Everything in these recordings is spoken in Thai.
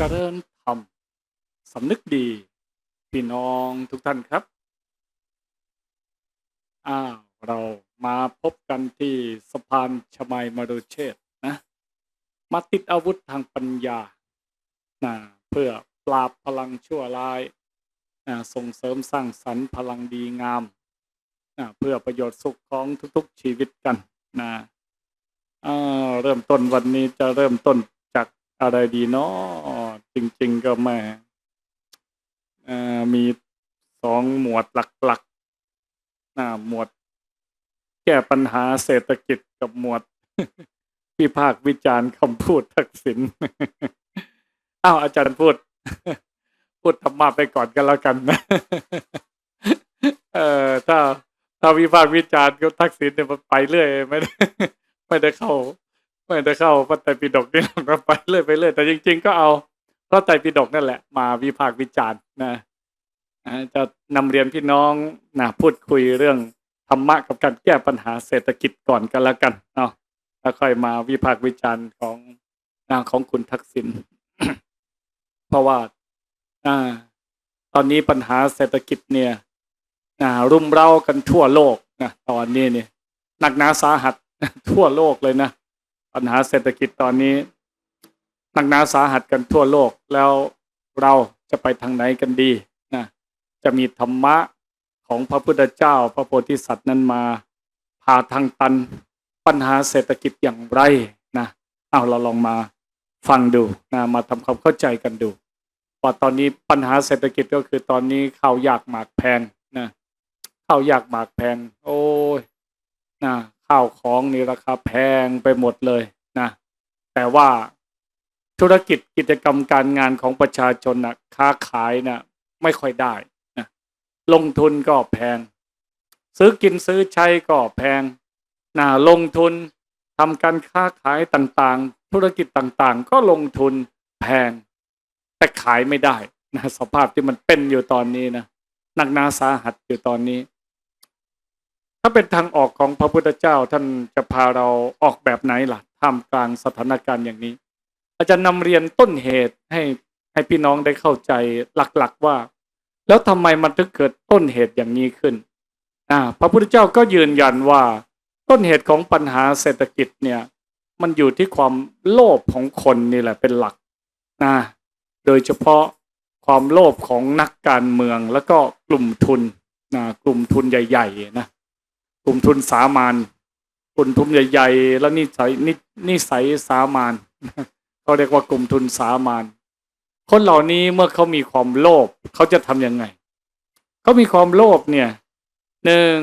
เจริญธรรมสำนึกดี พี่น้องทุกท่านครับ อ้าวเรามาพบกันที่สะพานชมัยมรุเชษนะ มาติดอาวุธทางปัญญานะเพื่อปราบพลังชั่วร้ายนะส่งเสริมสร้างสรรค์พลังดีงามนะเพื่อประโยชน์สุขของทุกๆชีวิตกันนะเริ่มต้นวันนี้จะเริ่มต้นจากอะไรดีเนาะ จริง ๆ ก็ม่อ่ามีสองหมวดหลักๆหนะหมวด แก้ปัญหาเศรษฐกิจกับหมวดวิพากษ์วิจารณ์คำพูดทักษิณอ้าวอาจารย์พูด พูดธรรมะไปก่อนกันแล้วกันนะเออถ้าถ้าวิพากษ์วิจารณ์ก็ทักษิณเนี่ยมันไปเรื่อยไม่ได้ไม่ได้เข้า ไม่ได้เข้าพระไตรปิฎกนี่หรอกไปเรื่อยไปเรื่อยแต่จริง ๆ ก็เอา พระไตรปิฎกนั่นแหละ มาวิพากษ์วิจารณ์นะจะนำเรียนพี่น้องนะพูดคุยเรื่องธรรมะกับการแก้ปัญหาเศรษฐกิจก่อนกันแล้วกันเนาะแล้วค่อยมาวิพากษ์วิจารณ์ของนะของคุณทักษิณเพราะว่าอ่าตอนนี้ปัญหาเศรษฐกิจเนี่ยอ่ารุมเร้ากันทั่วโลกนะตอนนี้เนี่ยหนักหนาสาหัสทั่วโลกเลยนะปัญหาเศรษฐกิจตอนนี้ หนักหนาสาหัสกันทั่วโลกแล้วเราจะไปทางไหนกันดีนะจะมีธรรมะของพระพุทธเจ้า พระโพธิสัตว์นั้นมาพาทางตันปัญหาเศรษฐกิจอย่างไรนะเอาเราลองมาฟังดูนะมาทำความเข้าใจกันดูว่าตอนนี้ปัญหาเศรษฐกิจก็คือตอนนี้ข้าวยากหมากแพงนะข้าวยากหมากแพงโอ้ยนะข้าวของนี่ราคาแพงไปหมดเลยนะแต่ว่า ธุรกิจกิจกรรมการงานของประชาชนนะค้าขายนะไม่ค่อยได้นะลงทุนก็แพง ซื้อกินซื้อใช้ก็แพงนะลงทุนทำการค้าขายต่างๆ ธุรกิจต่างๆ ก็ลงทุนแพง แต่ขายไม่ได้นะสภาพที่มันเป็นอยู่ตอนนี้นะหนักหนาสาหัสอยู่ตอนนี้ ถ้าเป็นทางออกของพระพุทธเจ้าท่านจะพาเราออกแบบไหนล่ะท่ามกลางสถานการณ์อย่างนี้ อาจารย์นำเรียนต้นเหตุให้ให้พี่น้องได้เข้าใจหลักๆว่า แล้วทำไมมันถึงเกิดต้นเหตุอย่างนี้ขึ้นอ่าพระพุทธเจ้าก็ยืนยันว่า ต้นเหตุของปัญหาเศรษฐกิจเนี่ย มันอยู่ที่ความโลภของคนนี่แหละเป็นหลักนะโดยเฉพาะความโลภของนักการเมืองแล้วก็กลุ่มทุนนะกลุ่มทุนใหญ่ๆนะกลุ่มทุนสามานกลุ่มทุนใหญ่ ๆ แล้วนิสัยนินิสัยสามาน เขาเรียกว่ากลุ่มทุนสามานคนเหล่านี้เมื่อเขามีความโลภเขาจะทำยังไงเขามีความโลภเนี่ยหนึ่ง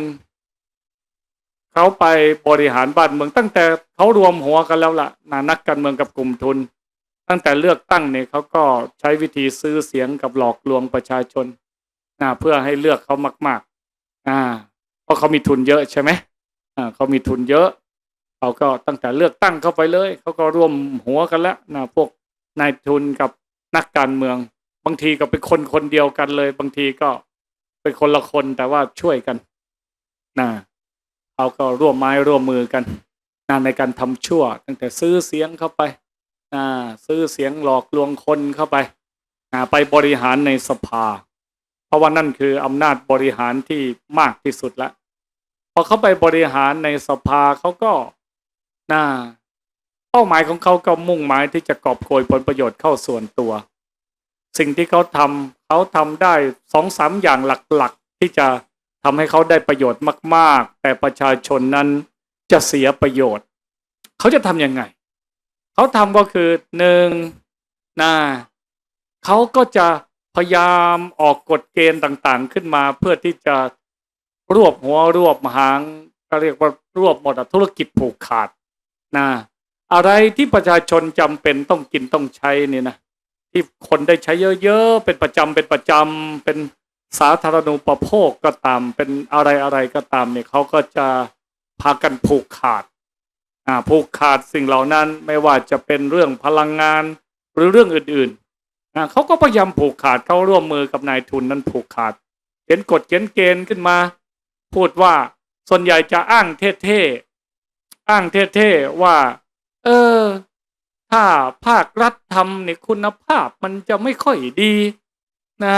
เขาไปบริหารบ้านเมืองตั้งแต่เขารวมหัวกันแล้วล่ะนานักการเมืองกับกลุ่มทุน ตั้งแต่เลือกตั้งเนี่ยเขาก็ใช้วิธีซื้อเสียงกับหลอกลวงประชาชนนะเพื่อให้เลือกเขามาก ๆ อ่า เพราะเขามีทุนเยอะใช่ไหมอ่าเขามีทุนเยอะ เขาก็ตั้งแต่เลือกตั้งเข้าไปเลย เขาก็ร่วมหัวกันแล้วนะพวกนายทุนกับนักการเมือง บางทีก็เป็นคนคนเดียวกันเลย บางทีก็เป็นคนละคนแต่ว่าช่วยกันนะเขาก็ร่วมไม้ร่วมมือกันนะในการทำชั่ว ตั้งแต่ซื้อเสียงเข้าไปนะซื้อเสียงหลอกลวงคนเข้าไปนะไปบริหารในสภา เพราะว่านั่นคืออำนาจบริหารที่มากที่สุดล้วพอเขาไปบริหารในสภาเขาก็ น่าเป้าหมายของเขาก็มุ่งหมายที่จะกอบโกยผลประโยชน์เข้าส่วนตัว สิ่งที่เขาทำเขาทำได้สองสามอย่างหลักๆ ที่จะทำให้เขาได้ประโยชน์มาก ๆ แต่ประชาชนนั้นจะเสียประโยชน์ เขาจะทำยังไง เขาทำก็คือหนึ่งนะเขาก็จะพยายามออกกฎเกณฑ์ต่างๆ ขึ้นมาเพื่อที่จะรวบหัวรวบหางก็เรียกว่ารวบหมดธุรกิจผูกขาด นะอะไรที่ประชาชนจำเป็นต้องกินต้องใช้เนี่ยนะที่คนได้ใช้เยอะๆเป็นประจำเป็นประจำเป็นสาธารณูปโภคก็ตาม เป็นอะไรอะไรก็ตามเนี่ยเขาก็จะพากันผูกขาดอ่าผูกขาดสิ่งเหล่านั้นไม่ว่าจะเป็นเรื่องพลังงานหรือเรื่องอื่นๆนะเขาก็พยายามผูกขาดเขาร่วมมือกับนายทุนนั้นผูกขาดเขียนกฎเขียนเกณฑ์ขึ้นมา พูดว่าส่วนใหญ่จะอ้างเท่ๆ อ้างเท่ๆว่า เออ ถ้าภาครัฐทำเนี่ยคุณภาพมันจะไม่ค่อยดีนะ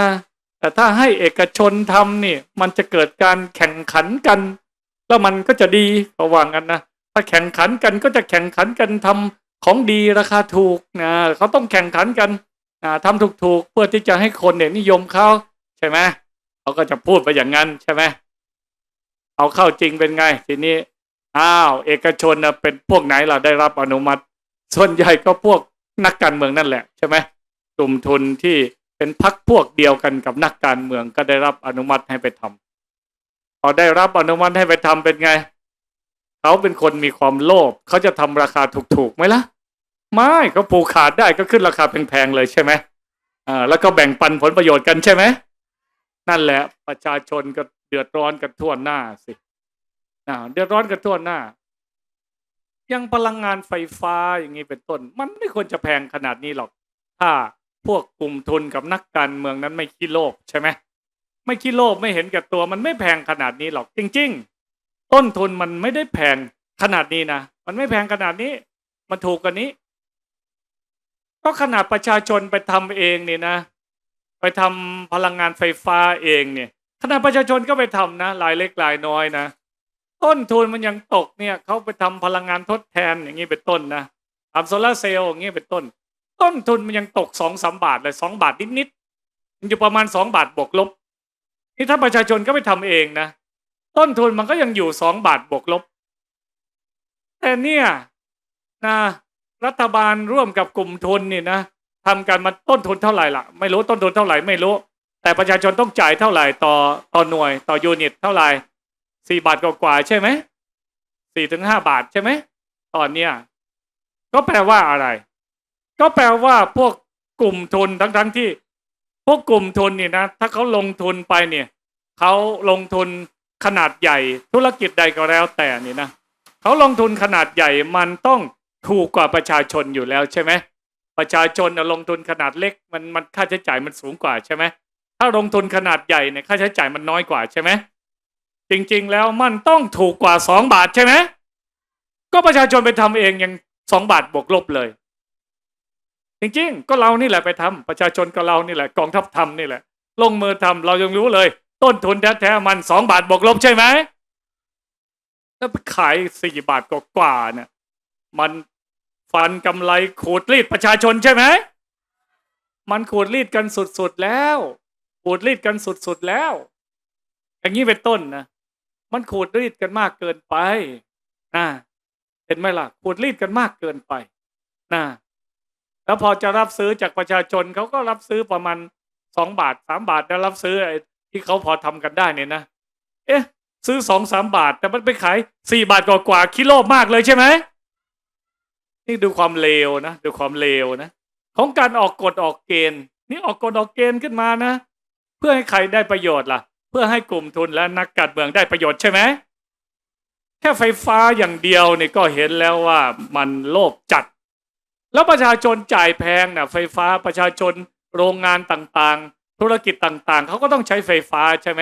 แต่ถ้าให้เอกชนทำเนี่ยมันจะเกิดการแข่งขันกัน แล้วมันก็จะดีระวังกันนะถ้าแข่งขันกันก็จะแข่งขันกันทำของดีราคาถูกนะเขาต้องแข่งขันกันทำถูกๆ เพื่อที่จะให้คนเนี่ยนิยมเขาใช่ไหมเขาก็จะพูดไปอย่างนั้นใช่ไหมเอาเข้าจริงเป็นไงทีนี้ อ้าว เอกชนนะเป็นพวกไหนล่ะได้รับอนุมัติ ส่วนใหญ่ก็พวกนักการเมืองนั่นแหละใช่ไหมกลุ่มทุนที่เป็นพักพวกเดียวกันกับนักการเมืองก็ได้รับอนุมัติให้ไปทำพอได้รับอนุมัติให้ไปทำเป็นไง เขาเป็นคนมีความโลภเขาจะทำราคาถูกๆไหมล่ะ ไม่เขาผูกขาดได้ก็ขึ้นราคาแพงๆเลยใช่ไหมอ่าแล้วก็แบ่งปันผลประโยชน์กันใช่ไหมนั่นแหละประชาชนก็เดือดร้อนกันทั่วหน้าสิ เดือดร้อนกันทั่วหน้า ยังพลังงานไฟฟ้าอย่างนี้เป็นต้น มันไม่ควรจะแพงขนาดนี้หรอก ถ้าพวกกลุ่มทุนกับนักการเมืองนั้นไม่ขี้โลภใช่ไหมไม่ขี้โลภไม่เห็นแก่ตัวมันไม่แพงขนาดนี้หรอกจริง ๆ ต้นทุนมันไม่ได้แพงขนาดนี้นะมันไม่แพงขนาดนี้ มันถูกกว่านี้ ก็ขนาดประชาชนไปทำเองเนี่นะ ไปทำพลังงานไฟฟ้าเองเนี่ยขนาดประชาชนก็ไปทำนะรายเล็กรายน้อยนะ ต้นทุนมันยังตกเนี่ยเขาไปทำพลังงานทดแทนอย่างนี้เป็นต้นนะทำโซลาเซลล์อย่างนี้เป็นต้น ต้นทุนมันยังตกสองสามบาทเลยสองบาทนิดๆมันอยู่ประมาณสองบาทบวกลบนี่ถ้าประชาชนก็ไปทำเองนะต้นทุนมันก็ยังอยู่สองบาทบวกลบ แต่เนี่ยนะรัฐบาลร่วมกับกลุ่มทุนนี่นะทำกันมาต้นทุนเท่าไหร่ล่ะ ไม่รู้ต้นทุนเท่าไหร่ไม่รู้ แต่ประชาชนต้องจ่ายเท่าไหร่ต่อต่อหน่วย ต่อยูนิตเท่าไหร่ สี่บาทกว่าใช่ไหมสี่ถึงห้าบาทใช่ไหมตอนเนี้ยก็แปลว่าอะไร ก็แปลว่าพวกกลุ่มทุนทั้งๆที่ พวกกลุ่มทุนเนี่ยนะถ้าเขาลงทุนไปเนี่ยเขาลงทุนขนาดใหญ่ธุรกิจใดก็แล้วแต่นี่นะเขาลงทุนขนาดใหญ่มันต้องถูกกว่าประชาชนอยู่แล้วใช่ไหมประชาชนลงทุนขนาดเล็กมันมันค่าใช้จ่ายมันสูงกว่าใช่ไหมถ้าลงทุนขนาดใหญ่เนี่ยค่าใช้จ่ายมันน้อยกว่าใช่ไหม จริง ๆ แล้วมันต้องถูกกว่าสองบาทใช่ไหมก็ประชาชนไปทำเองยังสองบาทบวกลบเลย จริง ๆ ก็เรานี่แหละไปทำประชาชนก็เรานี่แหละกองทัพทำนี่แหละ ลงมือทำเรายังรู้เลย ต้นทุนแท้ๆมันสองบาทบวกลบใช่ไหมแล้วไปขายสี่บาทกว่าๆเนี่ยมันฟันกำไรขูดรีดประชาชนใช่ไหมมันขูดรีดกันสุดๆแล้วขูดรีดกันสุดๆแล้ว อย่างนี้เป็นต้นนะ มันขูดรีดกันมากเกินไปนะเห็นไหมล่ะขูดรีดกันมากเกินไปนะแล้วพอจะรับซื้อจากประชาชนเขาก็รับซื้อประมาณสองบาทสามบาทแล้วรับซื้อไอ้ที่เขาพอทำกันได้เนี่ยนะ เอ๊ะ ซื้อสองสามบาท แต่มันไปขายสี่บาทกว่าๆคิโลมากเลยใช่ไหมนี่ดูความเลวนะดูความเลวนะของการออกกฎออกเกณฑ์ นี่ออกกฎออกเกณฑ์ขึ้นมานะ เพื่อให้ใครได้ประโยชน์ล่ะ พื่อให้กลุ่มทุนและนักการเมืองได้ประโยชน์ใช่ไหมแค่ไฟฟ้าอย่างเดียวเนี่ยก็เห็นแล้วว่ามันโลภจัด แล้วประชาชนจ่ายแพงนะไฟฟ้าประชาชนโรงงานต่างๆ ธุรกิจต่างๆ เขาก็ต้องใช้ไฟฟ้าใช่ไหม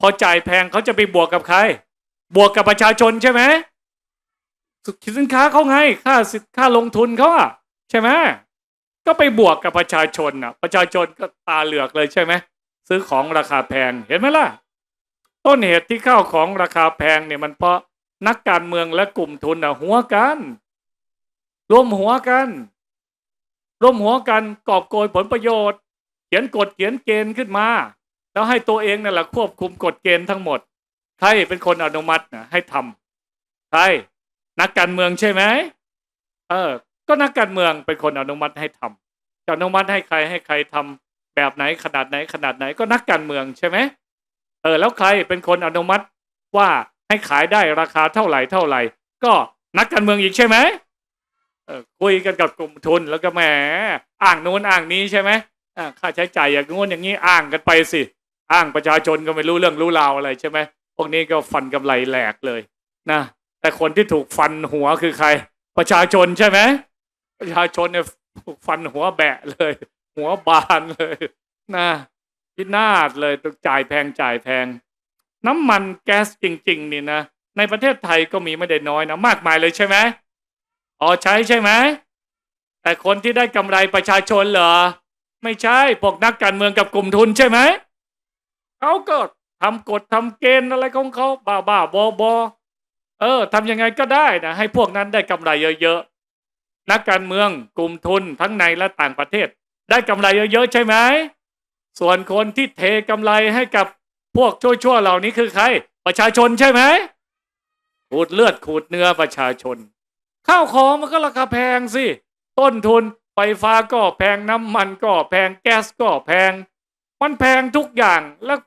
พอจ่ายแพงเขาจะไปบวกกับใคร บวกกับประชาชนใช่ไหมสินค้าเขาไงค่าสิค่าลงทุนเขาอะใช่ไหมก็ไปบวกกับประชาชนอะประชาชนก็ตาเหลือกเลยใช่ไหม ซื้อของราคาแพงเห็นไหมล่ะ ต้นเหตุที่ข้าวของราคาแพงเนี่ยมันเพราะนักการเมืองและกลุ่มทุนอะหัวกันรวมหัวกันรวมหัวกันกอบโกยผลประโยชน์ เขียนกฎเขียนเกณฑ์ขึ้นมา แล้วให้ตัวเองนั่นแหละควบคุมกฎเกณฑ์ทั้งหมดใครเป็นคนอนุมัตินะให้ทำใครนักการเมืองใช่ไหมเออ ก็นักการเมืองเป็นคนอนุมัติให้ทำจะอนุมัติให้ใครให้ใครทำ แบบไหนขนาดไหนขนาดไหนก็นักการเมืองใช่ไหมเออแล้วใครเป็นคนอนุมัติว่าให้ขายได้ราคาเท่าไหร่เท่าไหร่ ก็นักการเมืองอีกใช่ไหมเออคุยกันกับกลุ่มทุนแล้วก็แหมอ้างโน้นอ้างนี้ใช่ไหมอ่าค่าใช้จ่ายอย่างโน้นอย่างนี้อ้างกันไปสิ อ้างประชาชนก็ไม่รู้เรื่องรู้ราวอะไรใช่ไหมพวกนี้ก็ฟันกำไรแหลกเลยนะแต่คนที่ถูกฟันหัวคือใคร ประชาชนใช่ไหมประชาชนเนี่ยถูกฟันหัวแบะเลย หัวบานเลยนะพินาศเลยต้องจ่ายแพงจ่ายแพง น้ำมันแก๊สจริง ๆ นี่นะ ในประเทศไทยก็มีไม่ได้น้อยนะมากมายเลยใช่ไหมอ๋อใช้ใช่ไหมแต่คนที่ได้กำไรประชาชนเหรอ ไม่ใช่พวกนักการเมืองกับกลุ่มทุนใช่ไหมเขาก็ทำกฎทำเกณฑ์อะไรของเขาบ้าบ้าบอบอเออทำยังไงก็ได้นะให้พวกนั้นได้กำไรเยอะๆนักการเมืองกลุ่มทุนทั้งในและต่างประเทศ ได้กำไรเยอะๆใช่ไหมส่วนคนที่เทกำไรให้กับพวกชั่วๆเหล่านี้คือใคร ประชาชนใช่ไหมขูดเลือดขูดเนื้อประชาชน ข้าวของมันก็ราคาแพงสิ ต้นทุนไฟฟ้าก็แพงน้ำมันก็แพงแก๊สก็แพง มันแพงทุกอย่างแล้ว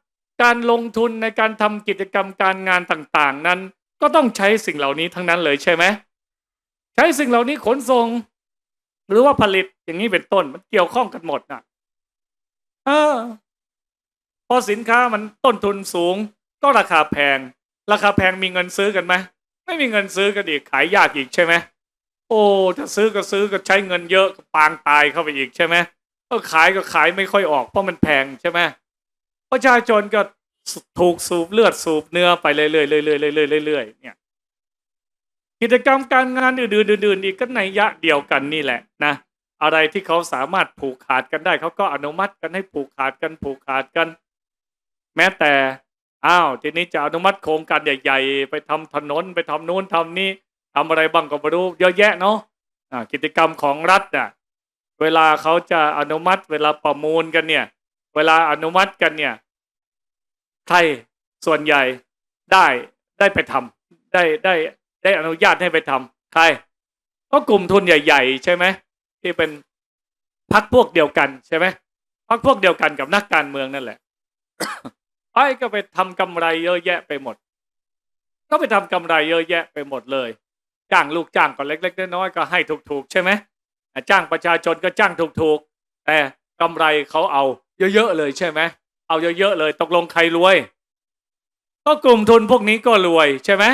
การลงทุนในการทำกิจกรรมการงานต่างๆ นั้น ก็ต้องใช้สิ่งเหล่านี้ทั้งนั้นเลยใช่ไหมใช้สิ่งเหล่านี้ขนส่ง หรือว่าผลิต อย่างนี้เป็นต้นมันเกี่ยวข้องกันหมดนะเออพอสินค้ามันต้นทุนสูง ก็ราคาแพง ราคาแพงมีเงินซื้อกันไหมไม่มีเงินซื้อกันอีกขายยากอีกใช่ไหมโอ้ถ้าซื้อก็ซื้อก็ใช้เงินเยอะก็ปางตายเข้าไปอีกใช่ไหมเออขายก็ขายไม่ค่อยออกเพราะมันแพงใช่ไหมประชาชนก็ถูกสูบเลือดสูบเนื้อไปเรื่อยๆเรื่อยๆเรื่อยๆเรื่อยๆเนี่ยกิจกรรมการงานอื่นๆอื่นๆอีกก็ในยะเดียวกันนี่แหละนะ อะไรที่เขาสามารถผูกขาดกันได้ เขาก็อนุมัติกันให้ผูกขาดกันผูกขาดกัน แม้แต่อ้าวทีนี้จะอนุมัติโครงการใหญ่ ๆ ไปทำถนนไปทำนู้นทำนี้ทำอะไรบ้างก็ไม่รู้เยอะแยะเนาะกิจกรรมของรัฐน่ะเวลาเขาจะอนุมัติเวลาประมูลกันเนี่ย เวลาอนุมัติกันเนี่ยใครส่วนใหญ่ได้ได้ไปทำได้ได้ได้อนุญาตให้ไปทำใครก็กลุ่มทุนใหญ่ ๆ ใช่ไหม ที่เป็นพักพวกเดียวกันใช่ไหมพักพวกเดียวกันกับนักการเมืองนั่นแหละไอ้ก็ไปทำกำไรเยอะแยะไปหมด ก็ไปทำกำไรเยอะแยะไปหมดเลย จ้างลูกจ้างก็เล็ก ๆ น้อยๆก็ให้ถูกๆ ใช่ไหมจ้างประชาชนก็จ้างถูกๆ แต่กำไรเขาเอาเยอะๆเลยใช่ไหมเอาเยอะๆเลย ตกลงใครรวย ก็กลุ่มทุนพวกนี้ก็รวยใช่ไหม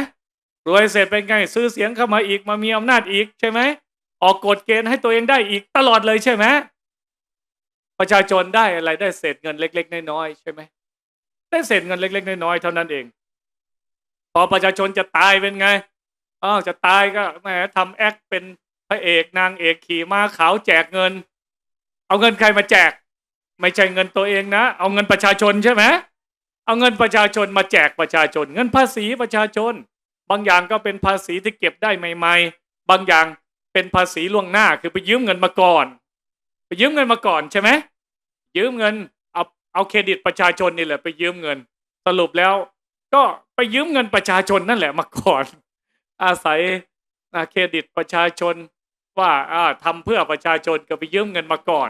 รวยเสร็จเป็นไงซื้อเสียงเข้ามาอีกมามีอำนาจอีกใช่ไหม ออกกฎเกณฑ์ให้ตัวเองได้อีกตลอดเลยใช่ไหมประชาชนได้อะไรได้เศษเงินเล็ก ๆ น้อยๆใช่ไหมได้เศษเงินเล็ก ๆ น้อยๆเท่านั้นเอง พอประชาชนจะตายเป็นไงอ้าวจะตายก็แหมทำแอคเป็นพระเอกนางเอกขี่ม้าขาวแจกเงิน เอาเงินใครมาแจก ไม่ใช่เงินตัวเองนะ เอาเงินประชาชนใช่ไหมเอาเงินประชาชนมาแจกประชาชน เงินภาษีประชาชน บางอย่างก็เป็นภาษีที่เก็บได้ใหม่ ๆ บางอย่าง เป็นภาษีล่วงหน้าคือไปยืมเงินมาก่อน ไปยืมเงินมาก่อนใช่ไหมยืมเงินเอาเอาเครดิตประชาชนนี่แหละไปยืมเงิน สรุปแล้ว ก็ไปยืมเงินประชาชนนั่นแหละมาก่อน อาศัยเครดิตประชาชนว่าอ่าทำเพื่อประชาชนก็ไปยืมเงินมาก่อน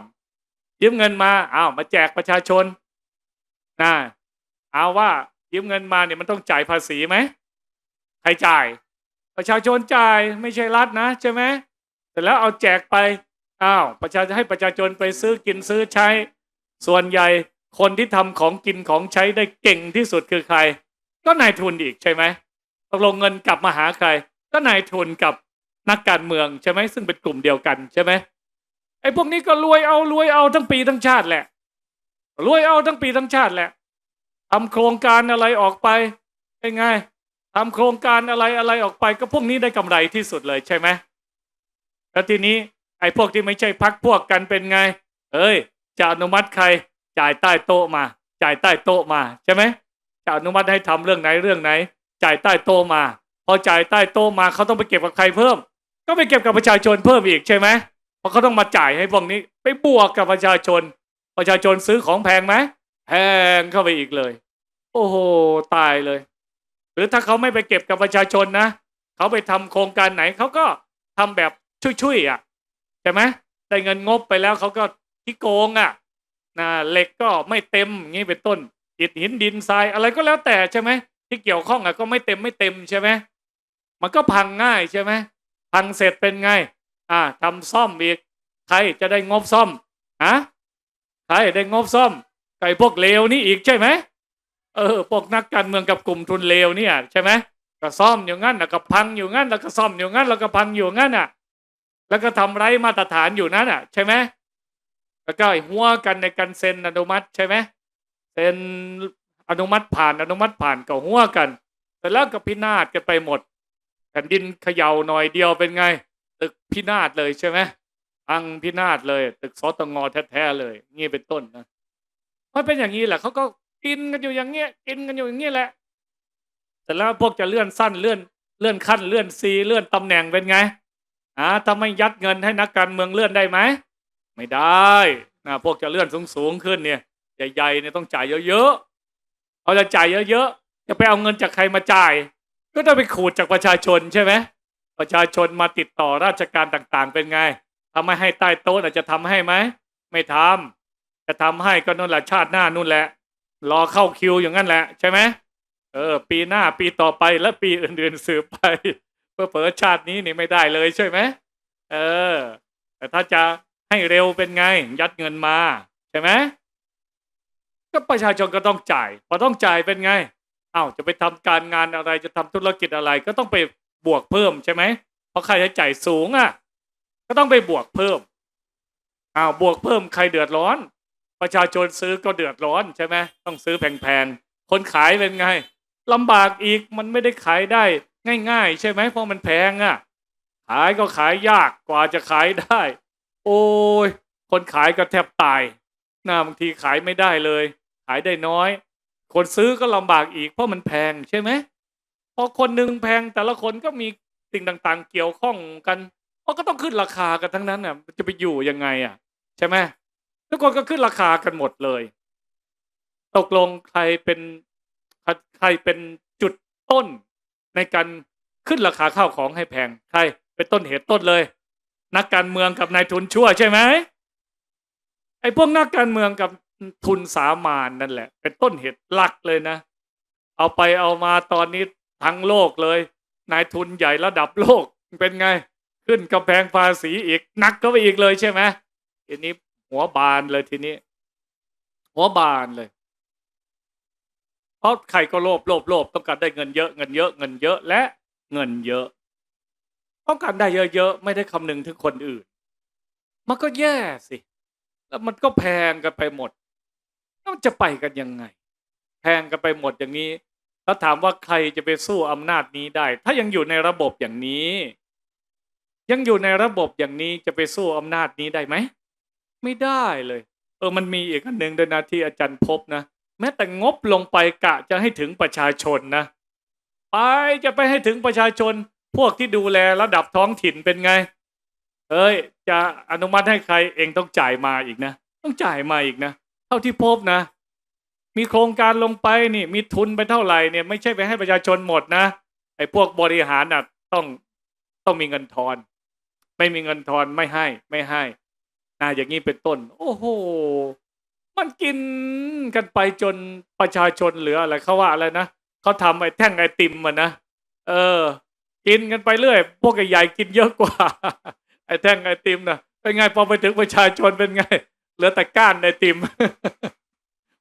ยืมเงินมาอ้าวมาแจกประชาชนนะเอาว่ายืมเงินมาเนี่ยมันต้องจ่ายภาษีไหมใครจ่าย ประชาชนจ่ายไม่ใช่รัฐนะใช่ไหม แต่แล้วเอาแจกไปอ้าวประชาให้ประชาชนไปซื้อกินซื้อใช้ ส่วนใหญ่คนที่ทำของกินของใช้ได้เก่งที่สุดคือใคร ก็นายทุนอีกใช่ไหมตกลงเงินกลับมาหาใคร ก็นายทุนกับนักการเมืองใช่ไหมซึ่งเป็นกลุ่มเดียวกันใช่ไหมไอ้พวกนี้ก็รวยเอารวยเอาทั้งปีทั้งชาติแหละรวยเอาทั้งปีทั้งชาติแหละทำโครงการอะไรออกไปเป็นไงทำโครงการอะไรอะไรออกไป ก็พวกนี้ได้กำไรที่สุดเลยใช่ไหม แล้วทีนี้ไอ้พวกที่ไม่ใช่พักพวกกันเป็นไง เอ้ยจะอนุมัติใครจ่ายใต้โต๊ะมา จ่ายใต้โต๊ะมาใช่ไหมจะอนุมัติให้ทำเรื่องไหนเรื่องไหน จ่ายใต้โต๊ะมา พอจ่ายใต้โต๊ะมาเขาต้องไปเก็บกับใครเพิ่ม ก็ไปเก็บกับประชาชนเพิ่มอีกใช่ไหมเพราะเขาต้องมาจ่ายให้พวกนี้ ไปบวกกับประชาชน ประชาชนซื้อของแพงไหมแพงเข้าไปอีกเลย โอ้โหตายเลย หรือถ้าเขาไม่ไปเก็บกับประชาชนนะเขาไปทำโครงการไหนเขาก็ทำแบบ ช่วยๆอะใช่ไหมได้เงินงบไปแล้วเขาก็ที่โกงอะนะเหล็กก็ไม่เต็มอย่างนี้เป็นต้นอิฐหินดินทรายอะไรก็แล้วแต่ใช่ไหมที่เกี่ยวข้องอะก็ไม่เต็มไม่เต็มใช่ไหมมันก็พังง่ายใช่ไหมพังเสร็จเป็นไง อ่าทำซ่อมอีกใครจะได้งบซ่อมฮะใครได้งบซ่อมไก่พวกเลวนี่อีกใช่ไหมเออพวกนักการเมืองกับกลุ่มทุนเลวเนี่ยใช่ไหมก็ซ่อมอยู่งั้นแล้วก็พังอยู่งั้นแล้วก็ซ่อมอยู่งั้นแล้วก็พังอยู่งั้นอะ แล้วก็ทำไร้มาตรฐานอยู่นั่นอะ ใช่ไหมแล้วก็หัวกันในการเซ็นอนุมัติใช่ไหมเซ็นอนุมัติผ่านอนุมัติผ่านก็หัวกัน แต่แล้วก็พินาศกันไปหมดแผ่นดินเขย่าหน่อยเดียวเป็นไง ตึกพินาศเลยใช่ไหมพังพินาศเลย ตึกสตงแท้ๆเลยงี้เป็นต้นนะมันเป็นอย่างนี้แหละเขาก็กินกันอยู่อย่างเงี้ยกินกันอยู่อย่างเงี้ยแหละแต่แล้วพวกจะเลื่อนสั้นเลื่อนเลื่อนขั้นเลื่อนซีเลื่อนตำแหน่งเป็นไง อ่าถ้าไม่ยัดเงินให้นักการเมืองเลื่อนได้ไหมไม่ได้นะพวกจะเลื่อนสูงๆขึ้นเนี่ยใหญ่ๆเนี่ยต้องจ่ายเยอะๆเขาจะจ่ายเยอะๆจะไปเอาเงินจากใครมาจ่าย ก็ต้องไปขูดจากประชาชนใช่ไหมประชาชนมาติดต่อราชการต่างๆ เป็นไงทำไม่ให้ใต้โต๊ะอาจจะทำให้ไหมไม่ทำจะทำให้ก็นู่นแหละชาติหน้านู่นแหละ รอเข้าคิวอย่างนั้นแหละ ใช่ไหมเออ ปีหน้าปีต่อไปและปีอื่นๆสืบไป เพื่อเผลอชาตินี้นี่ไม่ได้เลยใช่ไหมเออ แต่ถ้าจะให้เร็วเป็นไง ยัดเงินมาใช่ไหมก็ประชาชนก็ต้องจ่าย พอต้องจ่ายเป็นไงอ้าวจะไปทำการงานอะไรจะทำธุรกิจอะไร ก็ต้องไปบวกเพิ่มใช่ไหมเพราะค่าใช้จ่ายสูงอะ ก็ต้องไปบวกเพิ่มอ้าวบวกเพิ่มใครเดือดร้อน ประชาชนซื้อก็เดือดร้อนใช่ไหมต้องซื้อแพงๆคนขายเป็นไงลำบากอีกมันไม่ได้ขายได้ ง่าย ๆ ใช่ไหมเพราะมันแพงอะ ขายก็ขายยากกว่าจะขายได้ โอ้ยคนขายก็แทบตายนะบางทีขายไม่ได้เลย ขายได้น้อย คนซื้อก็ลำบากอีก เพราะมันแพงใช่ไหมพอคนหนึ่งแพงแต่ละคนก็มีสิ่งต่างๆ เกี่ยวข้องกันเพราก็ต้องขึ้นราคากันทั้งนั้นน่ะจะไปอยู่ยังไงอะ ใช่ไหมทุกคนก็ขึ้นราคากันหมดเลย ตกลงใครเป็นใครเป็นจุดต้น ในการขึ้นราคาข้าวของให้แพงใครเป็นต้นเหตุต้นเลย นักการเมืองกับนายทุนชั่วใช่ไหมไอ้พวกนักการเมืองกับทุนสามานนั่นแหละ เป็นต้นเหตุหลักเลยนะ เอาไปเอามาตอนนี้ทั้งโลกเลย นายทุนใหญ่ระดับโลกเป็นไง ขึ้นกำแพงภาษีอีกหนักก็ไปอีกเลยใช่ไหมทีนี้หัวบานเลยทีนี้ หัวบานเลย เพราะใครก็โลภโลภโลภต้องการได้เงินเยอะเงินเยอะเงินเยอะและเงินเยอะต้องการได้เยอะๆไม่ได้คำนึงถึงคนอื่น มันก็แย่สิ แล้วมันก็แพงกันไปหมดแล้วจะไปกันยังไง แพงกันไปหมดอย่างนี้ แล้วถามว่าใครจะไปสู้อำนาจนี้ได้ ถ้ายังอยู่ในระบบอย่างนี้ ยังอยู่ในระบบอย่างนี้จะไปสู้อำนาจนี้ได้ไหม ไม่ได้เลย เออมันมีอีกอันหนึ่งด้วยนะที่อาจารย์พบนะ แม้แต่งบลงไปกะจะให้ถึงประชาชนนะ ไปจะไปให้ถึงประชาชน พวกที่ดูแลระดับท้องถิ่นเป็นไงเอ้ย จะอนุมัติให้ใครเองต้องจ่ายมาอีกนะ ต้องจ่ายมาอีกนะ เท่าที่พบนะ มีโครงการลงไปนี่มีทุนไปเท่าไหร่เนี่ย ไม่ใช่ไปให้ประชาชนหมดนะไอ้พวกบริหารน่ะต้องต้องมีเงินทอน ไม่มีเงินทอนไม่ให้ไม่ให้นะอย่างนี้เป็นต้น โอ้โห มันกินกันไปจนประชาชนเหลืออะไรเขาว่าอะไรนะเขาทำไอ้แท่งไอติมมันนะเออ กินกันไปเรื่อย พวกใหญ่ๆกินเยอะกว่า ไอ้แท่งไอติมนะเป็นไงพอไปถึงประชาชนเป็นไง เหลือแต่ก้านไอติม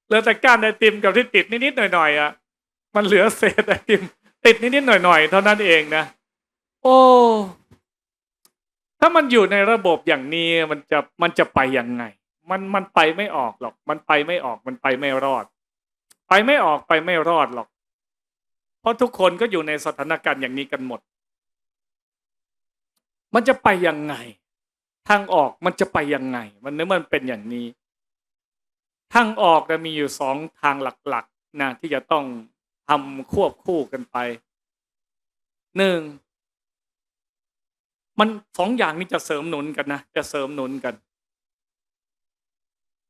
เหลือแต่ก้านไอติมกับที่ติดนิดๆหน่อยๆอะมันเหลือเศษไอติม ติดนิดๆหน่อยๆเท่านั้นเองนะโอ้ถ้ามันอยู่ในระบบอย่างนี้มันจะมันจะไปยังไง มันมันไปไม่ออกหรอก มันไปไม่ออกมันไปไม่รอด ไปไม่ออกไปไม่รอดหรอก เพราะทุกคนก็อยู่ในสถานการณ์อย่างนี้กันหมด มันจะไปยังไง ทางออกมันจะไปยังไง มันนึกมันเป็นอย่างนี้ ทางออกจะมีอยู่สองทางหลักๆนะที่จะต้องทำควบคู่กันไปหนึ่งมันสองอย่างนี้จะเสริมหนุนกันนะจะเสริมหนุนกัน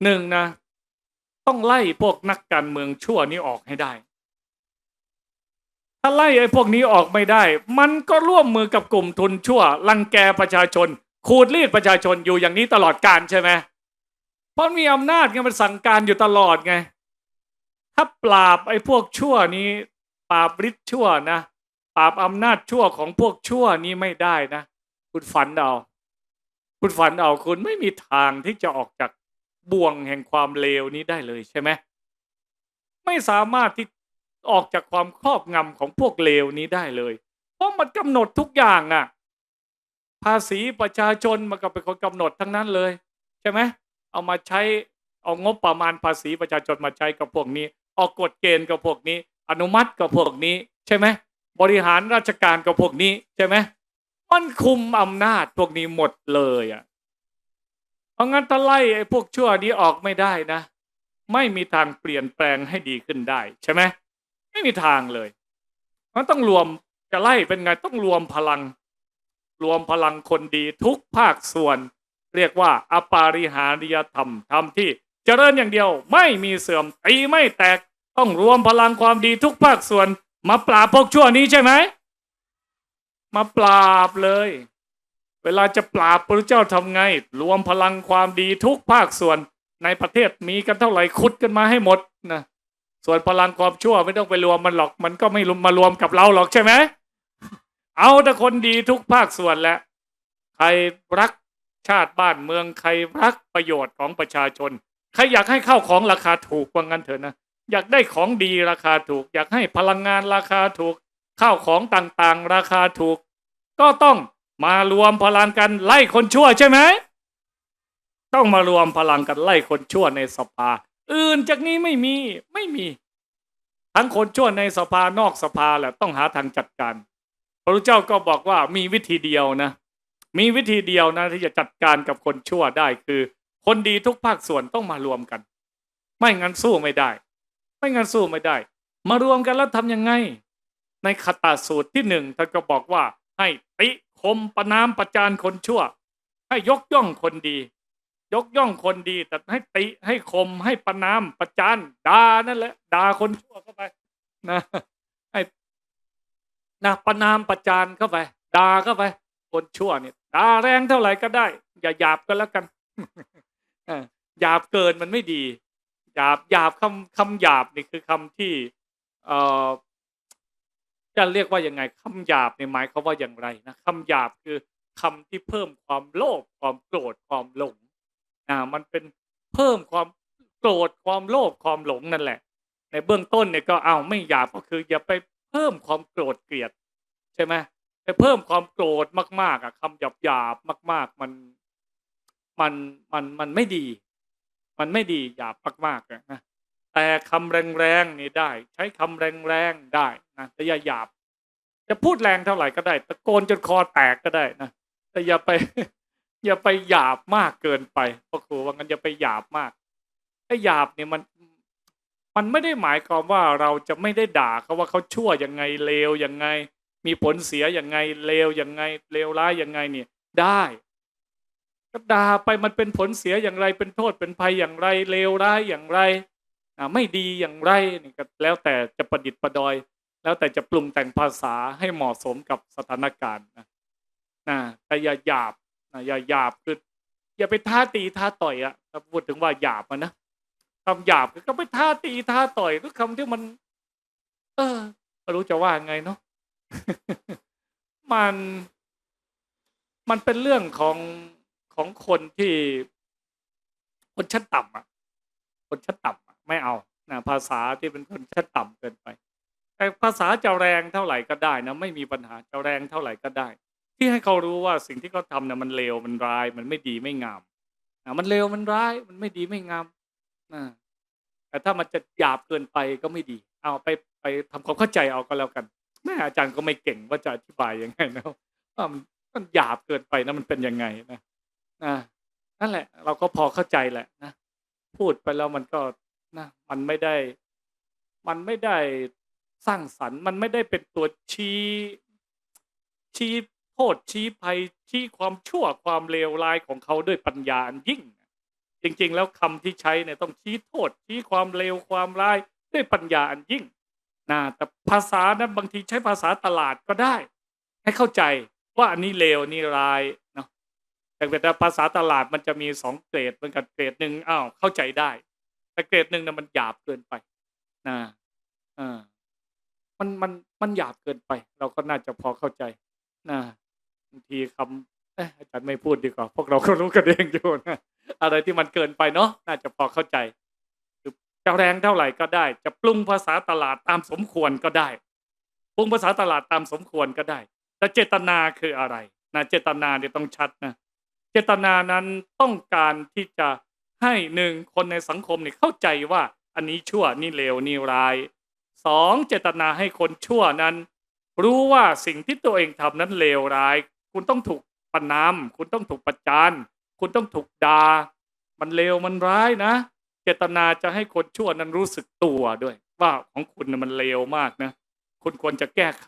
หนึ่งนะ ต้องไล่พวกนักการเมืองชั่วนี้ออกให้ได้ ถ้าไล่ไอ้พวกนี้ออกไม่ได้ มันก็ร่วมมือกับกลุ่มทุนชั่วรังแกประชาชน ขูดรีดประชาชนอยู่อย่างนี้ตลอดการใช่ไหมเพราะมีอำนาจไงมันสั่งการอยู่ตลอดไง ถ้าปราบไอ้พวกชั่วนี้ ปราบฤทธิ์ชั่วนะปราบอำนาจชั่วของพวกชั่วนี้ไม่ได้นะ คุณฝันเอา คุณฝันเอาคุณไม่มีทางที่จะออกจาก บ่วงแห่งความเลวนี้ได้เลยใช่ไหมไม่สามารถที่ออกจากความครอบงำของพวกเลวนี้ได้เลย เพราะมันกำหนดทุกอย่างอะ่ะ ภาษีประชาชนมันก็เป็นคนกำหนดทั้งนั้นเลย ใช่ไหมเอามาใช้เอางบประมาณภาษีประชาชนมาใช้กับพวกนี้ ออกกฎเกณฑ์กับพวกนี้ อนุมัติกับพวกนี้ ใช่ไหมบริหารราชการกับพวกนี้ใช่ไหมมันคุมอำนาจพวกนี้หมดเลยอะ ราะงั้นถ้าไล่ไอ้พวกชั่วนี้ออกไม่ได้นะ ไม่มีทางเปลี่ยนแปลงให้ดีขึ้นได้ใช่ไหมไม่มีทางเลยมันต้องรวมจะไล่เป็นไงต้องรวมพลัง รวมพลังคนดีทุกภาคส่วน เรียกว่าอปาริหาริยธรรมทำที่เจริญอย่างเดียวไม่มีเสื่อมตีไม่แตกต้องรวมพลังความดีทุกภาคส่วน มาปราบพวกชั่วนี้ใช่ไหมมาปราบเลย เวลาจะปราบพระเจ้าทำไง รวมพลังความดีทุกภาคส่วนในประเทศมีกันเท่าไหร่ขุดกันมาให้หมดนะส่วนพลังความชั่วไม่ต้องไปรวมมันหรอก มันก็ไม่รวมมารวมกับเราหรอกใช่ไหมเอาแต่คนดีทุกภาคส่วนแหละใครรักชาติบ้านเมืองใครรักประโยชน์ของประชาชนใครอยากให้เข้าของราคาถูกว่างั้นเถอะนะอยากได้ของดีราคาถูก อยากให้พลังงานราคาถูก ข้าวของต่างๆ ราคาถูก ก็ต้อง มารวมพลังกันไล่คนชั่วใช่ไหมต้องมารวมพลังกันไล่คนชั่วในสภา อื่นจากนี้ไม่มีไม่มี ทั้งคนชั่วในสภานอกสภาแหละต้องหาทางจัดการ พระพุทธเจ้าก็บอกว่ามีวิธีเดียวนะ มีวิธีเดียวนะที่จะจัดการกับคนชั่วได้คือ คนดีทุกภาคส่วนต้องมารวมกัน ไม่งั้นสู้ไม่ได้ ไม่งั้นสู้ไม่ได้ มารวมกันแล้วทำยังไง ในคตาสูตรที่หนึ่งท่านก็บอกว่าให้ติ คมประนามประจานคนชั่ว ให้ยกย่องคนดี ยกย่องคนดี แต่ให้ติให้คมให้ประนามประจานด่านั่นแหละด่าคนชั่วเข้าไปนะให้นะประนามประจานเข้าไปด่าเข้าไป คนชั่วเนี่ยด่าแรงเท่าไหร่ก็ได้ อย่าหยาบก็แล้วกันหยาบเกินมันไม่ดีหยาบหยาบคำคำหยาบนี่คือคำที่ เอ่อ จะเรียกว่ายังไงคำหยาบในหมายเขาว่าอย่างไรนะคำหยาบคือคำที่เพิ่มความโลภความโกรธความหลงอ่ามันเป็นเพิ่มความโกรธความโลภความหลงนั่นแหละ ในเบื้องต้นเนี่ยก็เอาไม่หยาบก็คือ อย่าไปเพิ่มความโกรธเกลียดใช่ไหมไปเพิ่มความโกรธมาก ๆอะคำหยาบหยาบมาก ๆ มันมันมันมันไม่ดี มันไม่ดีหยาบมากๆนะ แต่คำแรงๆนี่ได้ ใช้คำแรงๆได้นะแต่อย่าหยาบ จะพูดแรงเท่าไหร่ก็ได้ตะโกนจนคอแตกก็ได้นะแต่อย่าไป อย่าไปหยาบมากเกินไปพราะครูว่างั้นอย่าไปหยาบมากไอ้หยาบเนี่ยมันมันไม่ได้หมายความว่าเราจะไม่ได้ด่าเขาว่าเขาชั่วยังไงเลวยังไง มีผลเสียยังไงเลวยังไงเลวร้ายยังไงเนี่ย ได้ก็ด่าไปมันเป็นผลเสียอย่างไร เป็นโทษเป็นภัยอย่างไรเลวร้ายอย่างไร ไม่ดีอย่างไรนี่ก็แล้วแต่จะประดิษฐ์ประดอย แล้วแต่จะปรุงแต่งภาษาให้เหมาะสมกับสถานการณ์นะนะแต่อย่าหยาบนะอย่าหยาบคืออย่าไปท้าตีท้าต่อยอะถ้าพูดถึงว่าหยาบนะคำหยาบก็ไปท้าตีท้าต่อยก็คำที่มัน เออไม่รู้จะว่าไงเนาะมันมันเป็นเรื่องของของคนที่ คนชั้นต่ำอะคนชั้นต่ำอะ ไม่เอานะภาษาที่เป็นคนชั้นต่ำเกินไปแต่ภาษาจะแรงเท่าไหร่ก็ได้นะไม่มีปัญหาจะแรงเท่าไหร่ก็ได้ ที่ให้เขารู้ว่าสิ่งที่เขาทำเนี่ยมันเลวมันร้าย มันไม่ดีไม่งามนะมันเลวมันร้าย มันไม่ดีไม่งามนะแต่ถ้ามันจะหยาบเกินไปก็ไม่ดี เอาไปไปทำความเข้าใจเอาก็แล้วกันแม่อาจารย์ก็ไม่เก่งว่าจะอธิบายยังไงนะว่ามันมันหยาบเกินไปนะมันเป็นยังไงนะนะนั่นแหละ เราก็พอเข้าใจแหละนะพูดไปแล้วมันก็ นะมันไม่ได้ มันไม่ได้สร้างสรรค์ มันไม่ได้เป็นตัวชี้ชี้โทษชี้ภัยชี้ความชั่วความเลวร้ายของเขาด้วยปัญญาอันยิ่ง จริง ๆ แล้วคำที่ใช้เนี่ยต้องชี้โทษชี้ความเลวความร้ายด้วยปัญญาอันยิ่งนะแต่ภาษานั้นบางทีใช้ภาษาตลาดก็ได้ ให้เข้าใจว่าอันนี้เลวนี่ร้ายเนาะแต่แต่ภาษาตลาดมันจะมีสองเกรดเหมือนกันเกรดหนึ่งอ้าวเข้าใจได้ แต่เกรดหนึ่งนะมันหยาบเกินไปนะอ่ามันมันมันหยาบเกินไป เราก็น่าจะพอเข้าใจนะบางทีคำเอะอาจารย์ไม่พูดดีกว่า พวกเราก็รู้กันเองอยู่นะอะไรที่มันเกินไปเนาะน่าจะพอเข้าใจจะแรงเท่าไหร่ก็ได้ จะปรุงภาษาตลาดตามสมควรก็ได้ปรุงภาษาตลาดตามสมควรก็ได้ แต่เจตนาคืออะไรนะเจตนาเนี่ยต้องชัดนะเจตนานั้นต้องการที่จะ ให้หนึ่งคนในสังคมเนี่ยเข้าใจว่าอันนี้ชั่วนี่เลวนี่ร้ายสองเจตนาให้คนชั่วนั้น รู้ว่าสิ่งที่ตัวเองทำนั้นเลวร้าย คุณต้องถูกประนามคุณต้องถูกประจานคุณต้องถูกด่ามันเลวมันร้ายนะ เจตนาจะให้คนชั่วนั้นรู้สึกตัวด้วย ว่าของคุณน่ะมันเลวมากนะ คุณควรจะแก้ไข